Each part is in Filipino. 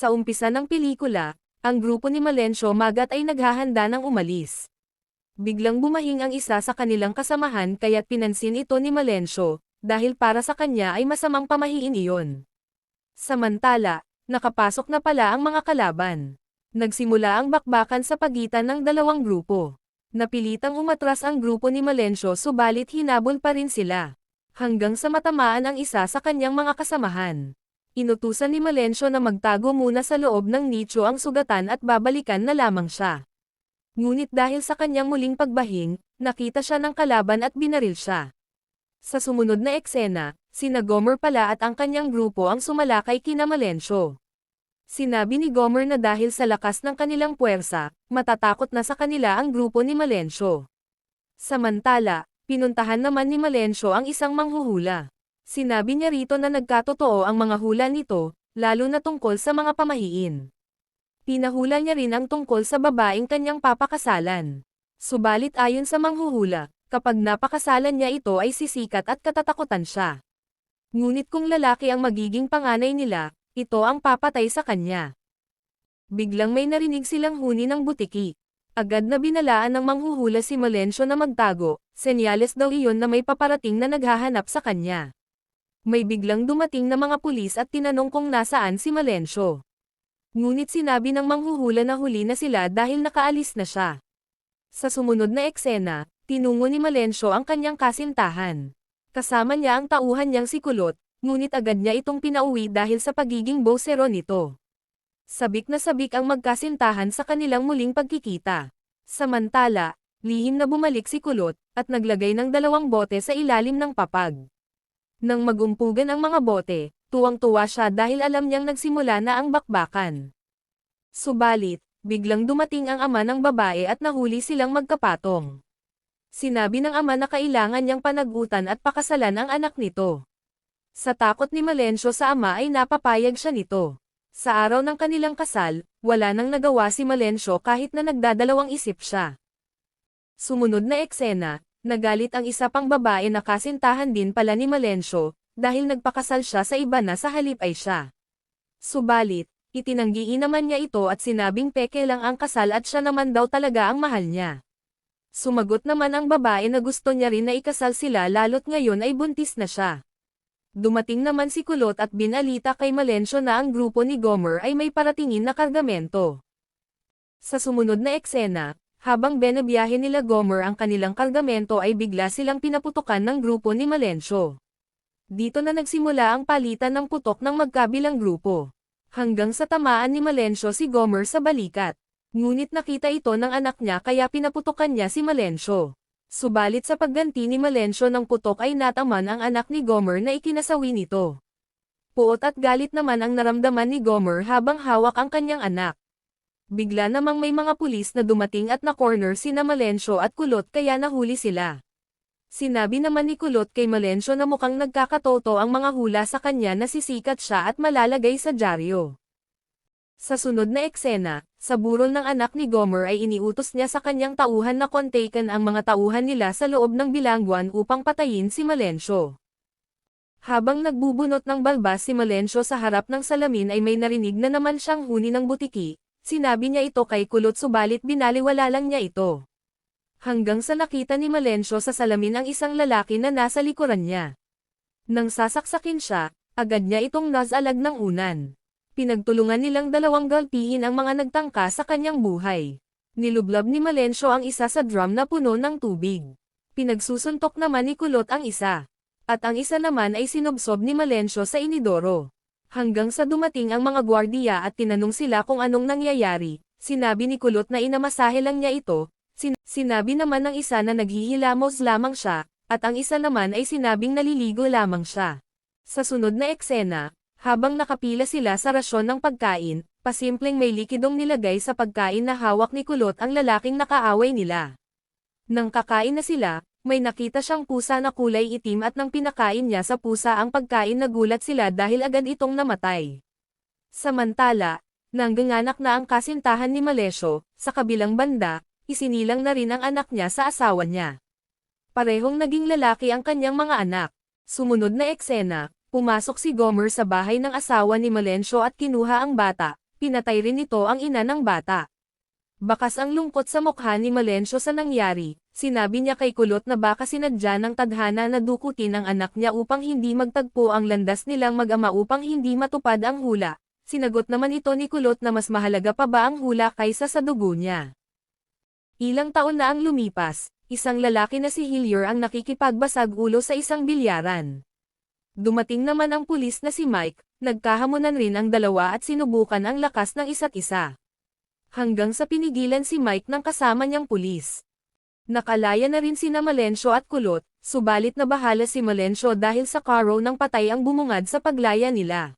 Sa umpisa ng pelikula, ang grupo ni Malencio Magat ay naghahanda ng umalis. Biglang bumahing ang isa sa kanilang kasamahan kaya't pinansin ito ni Malencio, dahil para sa kanya ay masamang pamahiin iyon. Samantala, nakapasok na pala ang mga kalaban. Nagsimula ang bakbakan sa pagitan ng dalawang grupo. Napilitang umatras ang grupo ni Malencio subalit hinabol pa rin sila. Hanggang sa matamaan ang isa sa kanyang mga kasamahan. Inutusan ni Malencio na magtago muna sa loob ng nicho ang sugatan at babalikan na lamang siya. Ngunit dahil sa kanyang muling pagbahing, nakita siya ng kalaban at binaril siya. Sa sumunod na eksena, sina Gomer pala at ang kanyang grupo ang sumalakay kina Malencio. Sinabi ni Gomer na dahil sa lakas ng kanilang puwersa, matatakot na sa kanila ang grupo ni Malencio. Samantala, pinuntahan naman ni Malencio ang isang manghuhula. Sinabi niya rito na nagkatotoo ang mga hula nito, lalo na tungkol sa mga pamahiin. Pinahula niya rin ang tungkol sa babaeng kanyang papakasalan. Subalit ayon sa manghuhula, kapag napakasalan niya ito ay sisikat at katatakutan siya. Ngunit kung lalaki ang magiging panganay nila, ito ang papatay sa kanya. Biglang may narinig silang huni ng butiki. Agad na binalaan ng manghuhula si Malencio na magtago, senyales daw iyon na may paparating na naghahanap sa kanya. May biglang dumating na mga pulis at tinanong kung nasaan si Malencio. Ngunit sinabi ng manghuhula na huli na sila dahil nakaalis na siya. Sa sumunod na eksena, tinungo ni Malencio ang kanyang kasintahan. Kasama niya ang tauhan niyang si Kulot, ngunit agad niya itong pinauwi dahil sa pagiging bosero nito. Sabik na sabik ang magkasintahan sa kanilang muling pagkikita. Samantala, lihim na bumalik si Kulot, at naglagay ng dalawang bote sa ilalim ng papag. Nang magumpugan ang mga bote, tuwang-tuwa siya dahil alam niyang nagsimula na ang bakbakan. Subalit, biglang dumating ang ama ng babae at nahuli silang magkapatong. Sinabi ng ama na kailangan niyang panagutan at pakasalan ang anak nito. Sa takot ni Malencio sa ama ay napapayag siya nito. Sa araw ng kanilang kasal, wala nang nagawa si Malencio kahit na nagdadalawang isip siya. Sumunod na eksena, nagalit ang isa pang babae na kasintahan din pala ni Malencio, dahil nagpakasal siya sa iba na sa halip ay siya. Subalit, itinanggiin naman niya ito at sinabing peke lang ang kasal at siya naman daw talaga ang mahal niya. Sumagot naman ang babae na gusto niya rin na ikasal sila lalo't ngayon ay buntis na siya. Dumating naman si Kulot at binalita kay Malencio na ang grupo ni Gomer ay may paratingin na kargamento. Sa sumunod na eksena, habang benabiyahe nila Gomer ang kanilang kargamento ay bigla silang pinaputukan ng grupo ni Malencio. Dito na nagsimula ang palitan ng putok ng magkabilang grupo. Hanggang sa tamaan ni Malencio si Gomer sa balikat. Ngunit nakita ito ng anak niya kaya pinaputukan niya si Malencio. Subalit sa pagganti ni Malencio ng putok ay nataman ang anak ni Gomer na ikinasawi nito. Puot at galit naman ang naramdaman ni Gomer habang hawak ang kanyang anak. Bigla namang may mga pulis na dumating at na-corner sina Malencio at Kulot kaya nahuli sila. Sinabi naman ni Kulot kay Malencio na mukhang nagkakatoto ang mga hula sa kanya na sisikat siya at malalagay sa dyaryo. Sa sunod na eksena, sa burol ng anak ni Gomer ay iniutos niya sa kanyang tauhan na kontaken ang mga tauhan nila sa loob ng bilangguan upang patayin si Malencio. Habang nagbubunot ng balbas si Malencio sa harap ng salamin ay may narinig na naman siyang huni ng butiki, sinabi niya ito kay Kulot subalit binaliwala lang niya ito. Hanggang sa nakita ni Malencio sa salamin ang isang lalaki na nasa likuran niya. Nang sasaksakin siya, agad niya itong nasalag ng unan pinagtulungan nilang dalawang galpihin ang mga nagtangka sa kanyang buhay. Nilublab ni Malencio ang isa sa drum na puno ng tubig. Pinagsusuntok naman ni Kulot ang isa. At ang isa naman ay sinubsob ni Malencio sa inidoro. Hanggang sa dumating ang mga gwardiya at tinanong sila kung anong nangyayari, sinabi ni Kulot na inamasahe lang niya ito, sin sinabi naman ng isa na naghihilamos lamang siya, at ang isa naman ay sinabing naliligo lamang siya. Sa sunod na eksena, habang nakapila sila sa rasyon ng pagkain, pasimpleng may likidong nilagay sa pagkain na hawak ni Kulot ang lalaking nakaaway nila. Nang kakain na sila, may nakita siyang pusa na kulay itim at nang pinakain niya sa pusa ang pagkain nagulat sila dahil agad itong namatay. Samantala, nangganganak na ang kasintahan ni Malesyo, sa kabilang banda, isinilang na rin ang anak niya sa asawa niya. Parehong naging lalaki ang kanyang mga anak. Sumunod na eksena, Pumasok si Gomer sa bahay ng asawa ni Malencio at kinuha ang bata, pinatay rin ito ang ina ng bata. Bakas ang lungkot sa mukha ni Malencio sa nangyari, sinabi niya kay Kulot na baka sinadya ng tadhana na dukutin ang anak niya upang hindi magtagpo ang landas nilang mag-ama upang hindi matupad ang hula. Sinagot naman ito ni Kulot na mas mahalaga pa ba ang hula kaysa sa dugo niya. Ilang taon na ang lumipas, isang lalaki na si Hillier ang nakikipagbasag ulo sa isang bilyaran. Dumating naman ang pulis na si Mike, nagkahamunan rin ang dalawa at sinubukan ang lakas ng isa't isa. Hanggang sa pinigilan si Mike ng kasama niyang pulis. Nakalaya na rin sina Malencio at Kulot, subalit na bahala si Malencio dahil sa karo ng patay ang bumungad sa paglaya nila.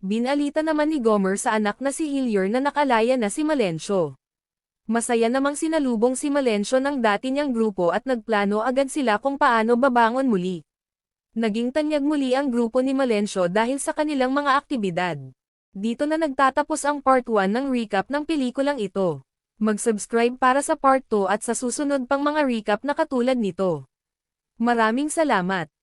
Binalita naman ni Gomer sa anak na si Hillier na nakalaya na si Malencio. Masaya namang sinalubong si Malencio ng dati niyang grupo at nagplano agad sila kung paano babangon muli. Naging tanyag muli ang grupo ni Malencio dahil sa kanilang mga aktibidad. Dito na nagtatapos ang part 1 ng recap ng pelikulang ito. Mag-subscribe para sa part 2 at sa susunod pang mga recap na katulad nito. Maraming salamat!